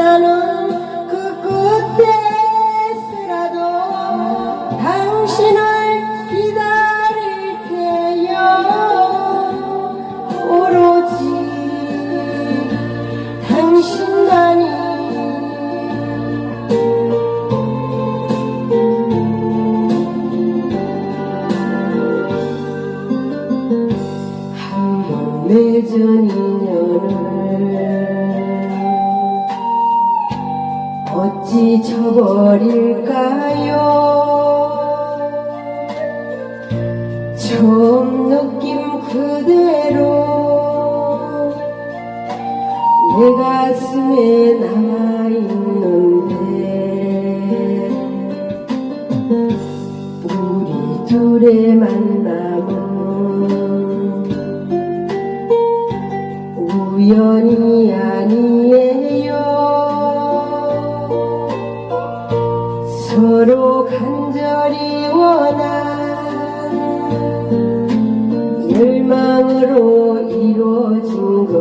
끝나는 그 끝에서라도 당신을 기다릴게요. 오로지 당신만이 한번 맺은 인연을 어찌 저버릴까요? 처음 느낌 그대로 내 가슴에 남아있는데 우리 둘의 만남은 우연이 아니에요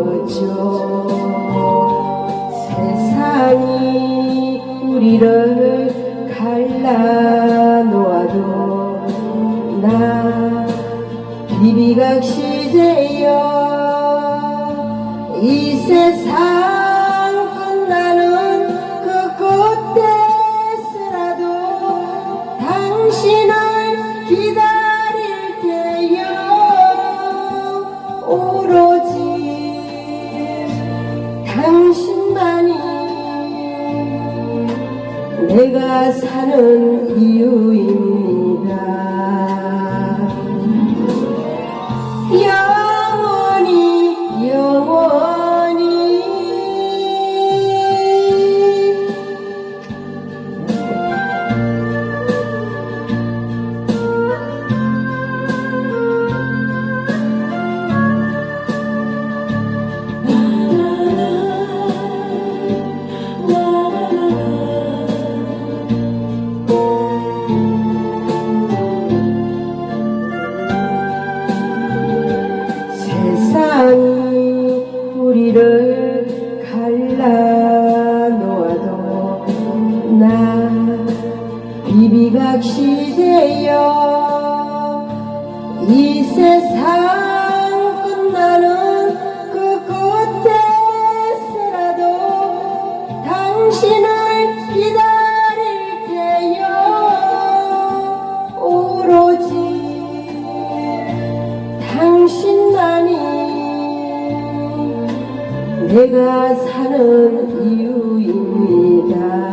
거죠 세상이 우리를 갈라놓아도 나 비비각 시제요 이 세상 내가 사는 이유입 비비각 시대여 이 세상 끝나는 그 끝에서라도 당신을 기다릴게요 오로지 당신만이 내가 사는 이유입니다.